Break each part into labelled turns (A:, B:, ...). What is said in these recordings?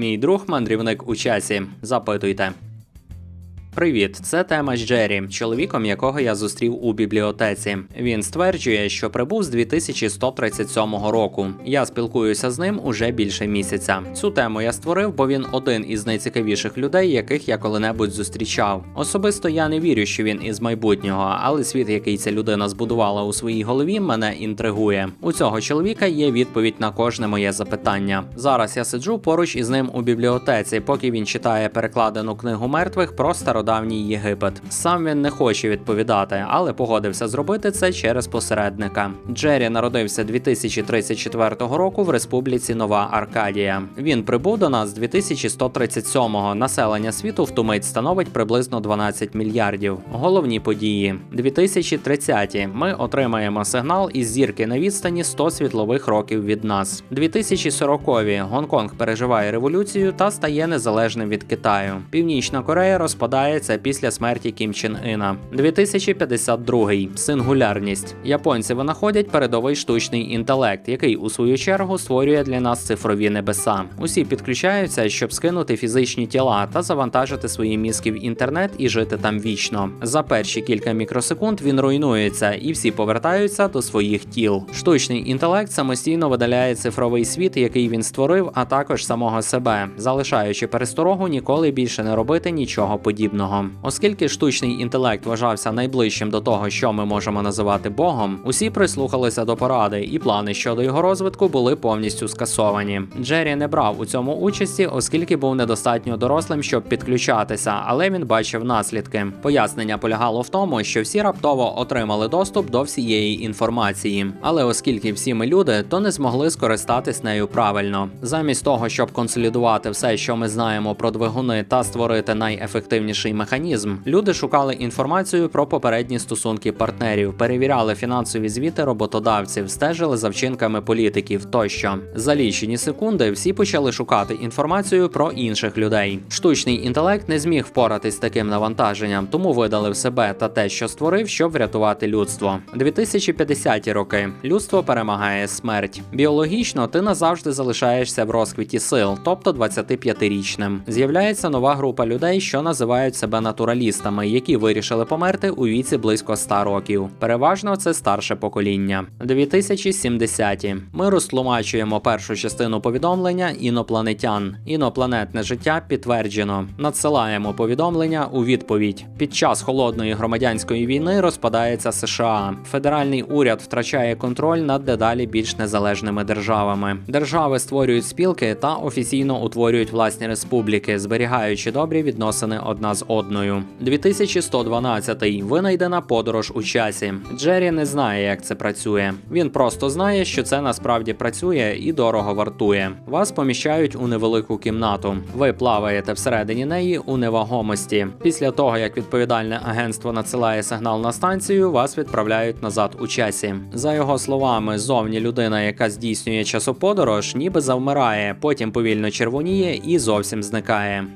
A: Мій друг мандрівник у часі. Запитуйте. Привіт, це тема з Джері, чоловіком якого я зустрів у бібліотеці. Він стверджує, що прибув з 2137 року. Я спілкуюся з ним уже більше місяця. Цю тему я створив, бо він один із найцікавіших людей, яких я коли-небудь зустрічав. Особисто я не вірю, що він із майбутнього, але світ, який ця людина збудувала у своїй голові, мене інтригує. У цього чоловіка є відповідь на кожне моє запитання. Зараз я сиджу поруч із ним у бібліотеці, поки він читає перекладену книгу мертвих про стародавній Єгипет. Сам він не хоче відповідати, але погодився зробити це через посередника. Джері народився 2034 року в Республіці Нова Аркадія. Він прибув до нас з 2137-го. Населення світу в ту мить становить приблизно 12 мільярдів. Головні події 2030-ті. Ми отримаємо сигнал із зірки на відстані 100 світлових років від нас. 2040-ві Гонконг переживає революцію та стає незалежним від Китаю. Північна Корея розпадається після смерті Кім Чен Іна. 2052 сингулярність. Японці винаходять передовий штучний інтелект, який у свою чергу створює для нас цифрові небеса. Усі підключаються, щоб скинути фізичні тіла та завантажити свої мізки в інтернет і жити там вічно. За перші кілька мікросекунд він руйнується, і всі повертаються до своїх тіл. Штучний інтелект самостійно видаляє цифровий світ, який він створив, а також самого себе, залишаючи пересторогу ніколи більше не робити нічого подібного. Оскільки штучний інтелект вважався найближчим до того, що ми можемо називати Богом, усі прислухалися до поради, і плани щодо його розвитку були повністю скасовані. Джері не брав у цьому участі, оскільки був недостатньо дорослим, щоб підключатися, але він бачив наслідки. Пояснення полягало в тому, що всі раптово отримали доступ до всієї інформації. Але оскільки всі ми люди, то не змогли скористатись нею правильно. Замість того, щоб консолідувати все, що ми знаємо про двигуни та створити найефективніший механізм, люди шукали інформацію про попередні стосунки партнерів, перевіряли фінансові звіти роботодавців, стежили за вчинками політиків тощо. За лічені секунди всі почали шукати інформацію про інших людей. Штучний інтелект не зміг впоратись з таким навантаженням, тому видалив себе та те, що створив, щоб врятувати людство. 2050-ті роки людство перемагає смерть. Біологічно ти назавжди залишаєшся в розквіті сил, тобто 25-річним. З'являється нова група людей, що називають себе натуралістами, які вирішили померти у віці близько 100 років. Переважно це старше покоління. 2070-ті. Ми розтлумачуємо першу частину повідомлення інопланетян. Інопланетне життя підтверджено. Надсилаємо повідомлення у відповідь. Під час холодної громадянської війни розпадається США. Федеральний уряд втрачає контроль над дедалі більш незалежними державами. Держави створюють спілки та офіційно утворюють власні республіки, зберігаючи добрі відносини одна з одною. 2112 винайдена подорож у часі. Джері не знає, як це працює. Він просто знає, що це насправді працює і дорого вартує. Вас поміщають у невелику кімнату. Ви плаваєте всередині неї у невагомості. Після того, як відповідальне агентство надсилає сигнал на станцію, вас відправляють назад у часі. За його словами, зовні людина, яка здійснює часоподорож, ніби завмирає, потім повільно червоніє і зовсім зникає.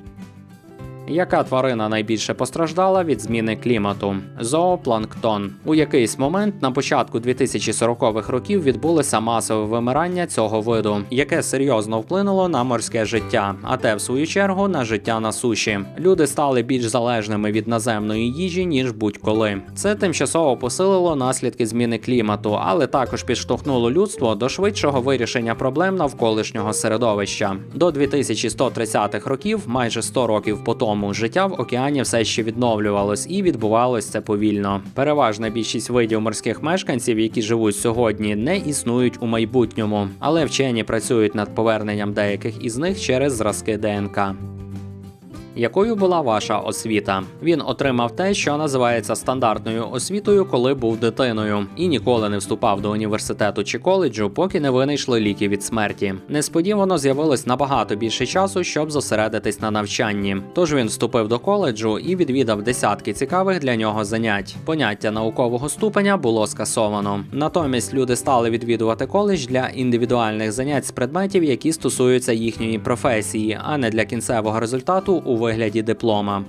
A: Яка тварина найбільше постраждала від зміни клімату? Зоопланктон. У якийсь момент на початку 2040-х років відбулося масове вимирання цього виду, яке серйозно вплинуло на морське життя, а те, в свою чергу, на життя на суші. Люди стали більш залежними від наземної їжі ніж будь-коли. Це тимчасово посилило наслідки зміни клімату, але також підштовхнуло людство до швидшого вирішення проблем навколишнього середовища. До 2130-х років, майже 100 років по життя в океані все ще відновлювалось і відбувалось це повільно. Переважна більшість видів морських мешканців, які живуть сьогодні, не існують у майбутньому, але вчені працюють над поверненням деяких із них через зразки ДНК. Якою була ваша освіта? Він отримав те, що називається стандартною освітою, коли був дитиною, і ніколи не вступав до університету чи коледжу, поки не винайшли ліки від смерті. Несподівано з'явилось набагато більше часу, щоб зосередитись на навчанні. Тож він вступив до коледжу і відвідав десятки цікавих для нього занять. Поняття наукового ступеня було скасовано. Натомість люди стали відвідувати коледж для індивідуальних занять з предметів, які стосуються їхньої професії, а не для кінцевого результату у вигляді диплома.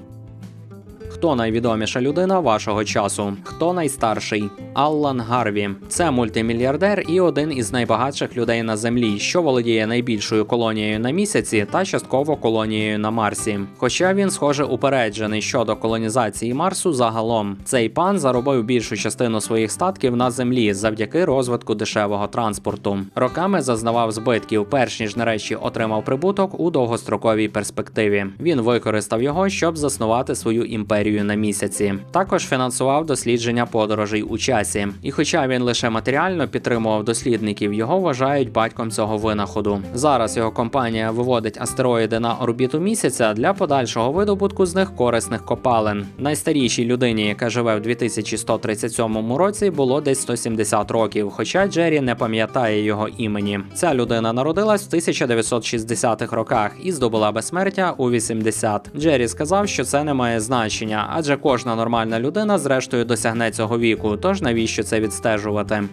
A: Хто найвідоміша людина вашого часу? Хто найстарший? Аллан Гарві. Це мультимільярдер і один із найбагатших людей на землі, що володіє найбільшою колонією на місяці та частково колонією на Марсі. Хоча він, схоже, упереджений щодо колонізації Марсу загалом. Цей пан заробив більшу частину своїх статків на землі завдяки розвитку дешевого транспорту. Роками зазнавав збитків, перш ніж нарешті отримав прибуток у довгостроковій перспективі. Він використав його, щоб заснувати свою імперію на місяці. Також фінансував дослідження подорожей у часі. І хоча він лише матеріально підтримував дослідників, його вважають батьком цього винаходу. Зараз його компанія виводить астероїди на орбіту місяця для подальшого видобутку з них корисних копалин. Найстарішій людині, яка живе в 2137 році, було десь 170 років, хоча Джері не пам'ятає його імені. Ця людина народилась в 1960-х роках і здобула безсмертя у 80. Джері сказав, що це не має значення, адже кожна нормальна людина зрештою досягне цього віку. Тож навіщо це відстежувати?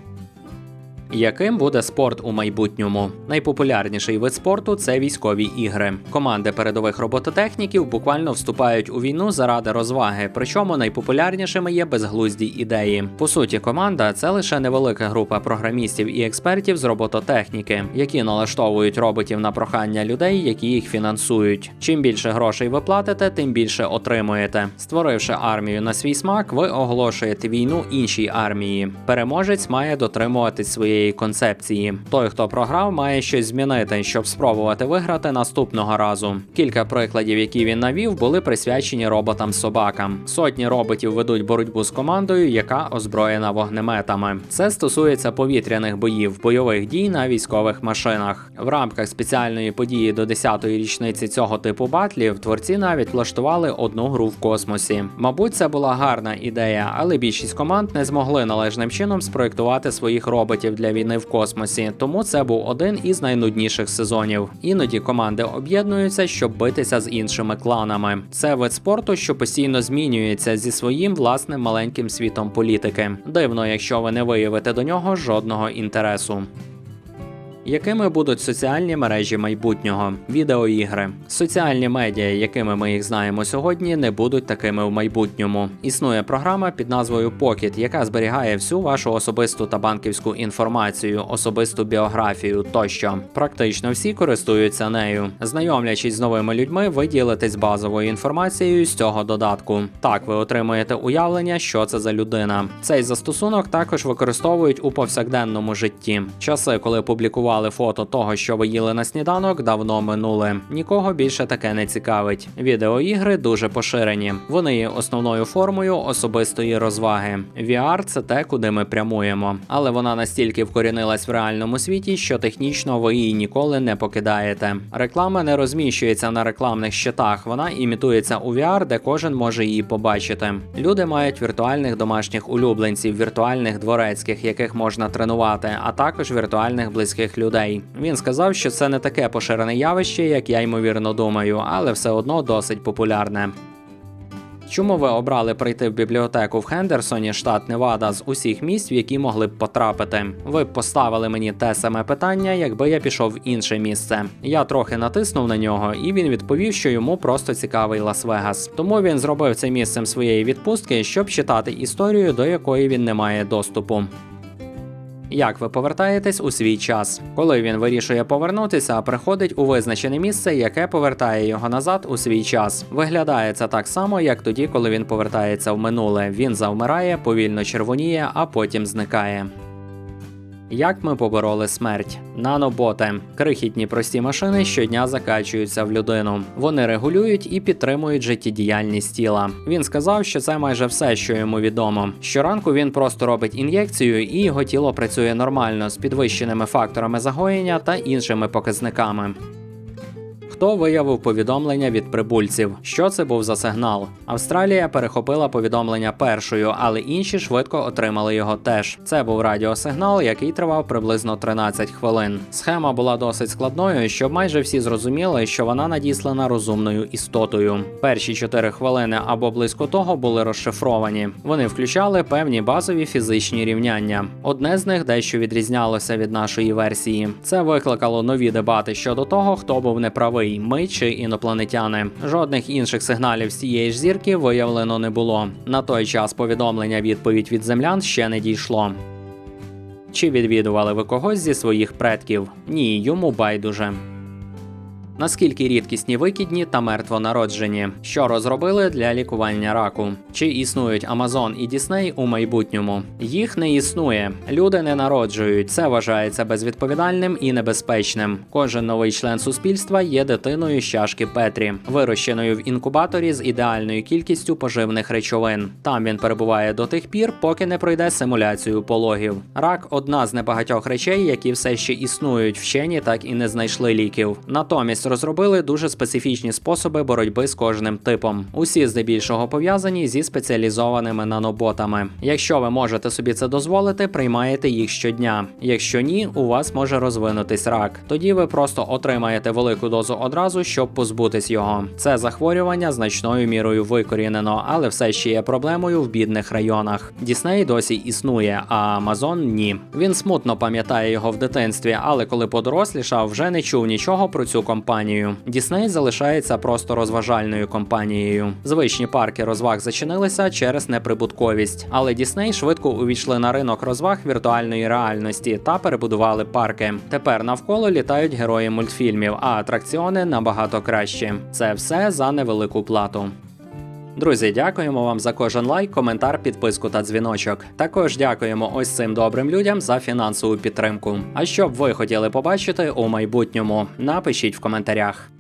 A: Яким буде спорт у майбутньому? Найпопулярніший вид спорту це військові ігри. Команди передових робототехніків буквально вступають у війну заради розваги, причому найпопулярнішими є безглузді ідеї. По суті, команда це лише невелика група програмістів і експертів з робототехніки, які налаштовують роботів на прохання людей, які їх фінансують. Чим більше грошей ви платите, тим більше отримуєте. Створивши армію на свій смак, ви оголошуєте війну іншій армії. Переможець має дотримуватись своєї концепції. Той, хто програв, має щось змінити, щоб спробувати виграти наступного разу. Кілька прикладів, які він навів, були присвячені роботам-собакам. Сотні роботів ведуть боротьбу з командою, яка озброєна вогнеметами. Це стосується повітряних боїв, бойових дій на військових машинах. В рамках спеціальної події до 10-ї річниці цього типу батлів творці навіть влаштували одну гру в космосі. Мабуть, це була гарна ідея, але більшість команд не змогли належним чином спроектувати своїх роботів для війни в космосі, тому це був один із найнудніших сезонів. Іноді команди об'єднуються, щоб битися з іншими кланами. Це вид спорту, що постійно змінюється зі своїм власним маленьким світом політики. Дивно, якщо ви не виявите до нього жодного інтересу. Якими будуть соціальні мережі майбутнього? Відеоігри. Соціальні медіа, якими ми їх знаємо сьогодні, не будуть такими в майбутньому. Існує програма під назвою Pocket, яка зберігає всю вашу особисту та банківську інформацію, особисту біографію тощо. Практично всі користуються нею. Знайомлячись з новими людьми, ви ділитесь базовою інформацією з цього додатку. Так ви отримуєте уявлення, що це за людина. Цей застосунок також використовують у повсякденному житті. Часи, коли публікували фото того, що ви їли на сніданок, давно минули. Нікого більше таке не цікавить. Відеоігри дуже поширені. Вони є основною формою особистої розваги. VR – це те, куди ми прямуємо, але вона настільки вкорінилась в реальному світі, що технічно ви її ніколи не покидаєте. Реклама не розміщується на рекламних щитах, вона імітується у VR, де кожен може її побачити. Люди мають віртуальних домашніх улюбленців, віртуальних дворецьких, яких можна тренувати, а також віртуальних близьких людей. Він сказав, що це не таке поширене явище, як я ймовірно думаю, але все одно досить популярне. Чому ви обрали прийти в бібліотеку в Хендерсоні, штат Невада, з усіх місць, в які могли б потрапити? Ви б поставили мені те саме питання, якби я пішов в інше місце. Я трохи натиснув на нього, і він відповів, що йому просто цікавий Лас-Вегас. Тому він зробив це місцем своєї відпустки, щоб читати історію, до якої він не має доступу. Як ви повертаєтесь у свій час? Коли він вирішує повернутися, приходить у визначене місце, яке повертає його назад у свій час. Виглядає це так само, як тоді, коли він повертається в минуле. Він завмирає, повільно червоніє, а потім зникає. Як ми побороли смерть? Наноботи крихітні прості машини щодня закачуються в людину. Вони регулюють і підтримують життєдіяльність тіла. Він сказав, що це майже все, що йому відомо. Щоранку він просто робить ін'єкцію, і його тіло працює нормально з підвищеними факторами загоєння та іншими показниками. Хто виявив повідомлення від прибульців? Що це був за сигнал? Австралія перехопила повідомлення першою, але інші швидко отримали його теж. Це був радіосигнал, який тривав приблизно 13 хвилин. Схема була досить складною, щоб майже всі зрозуміли, що вона надіслана розумною істотою. Перші 4 хвилини або близько того були розшифровані. Вони включали певні базові фізичні рівняння. Одне з них дещо відрізнялося від нашої версії. Це викликало нові дебати щодо того, хто був неправий. Дісней, ми чи інопланетяни. Жодних інших сигналів з цієї ж зірки виявлено не було. На той час повідомлення відповідь від землян ще не дійшло. Чи відвідували ви когось зі своїх предків? Ні, йому байдуже. Наскільки рідкісні викидні та мертвонароджені, що розробили для лікування раку? Чи існують Амазон і Дісней у майбутньому? Їх не існує. Люди не народжують. Це вважається безвідповідальним і небезпечним. Кожен новий член суспільства є дитиною з чашки Петрі, вирощеною в інкубаторі з ідеальною кількістю поживних речовин. Там він перебуває до тих пір, поки не пройде симуляцію пологів. Рак одна з небагатьох речей, які все ще існують. Вчені так і не знайшли ліків. Натомість розробили дуже специфічні способи боротьби з кожним типом. Усі здебільшого пов'язані зі спеціалізованими наноботами. Якщо ви можете собі це дозволити, приймаєте їх щодня. Якщо ні, у вас може розвинутись рак. Тоді ви просто отримаєте велику дозу одразу, щоб позбутись його. Це захворювання значною мірою викорінено, але все ще є проблемою в бідних районах. Дісней досі існує, а Амазон ні. Він смутно пам'ятає його в дитинстві, але коли подорослішав, вже не чув нічого про цю компанію. Дісней залишається просто розважальною компанією. Звичні парки розваг зачинилися через неприбутковість, але Дісней швидко увійшли на ринок розваг віртуальної реальності та перебудували парки. Тепер навколо літають герої мультфільмів, а атракціони набагато кращі. Це все за невелику плату. Друзі, дякуємо вам за кожен лайк, коментар, підписку та дзвіночок. Також дякуємо ось цим добрим людям за фінансову підтримку. А що б ви хотіли побачити у майбутньому? Напишіть в коментарях.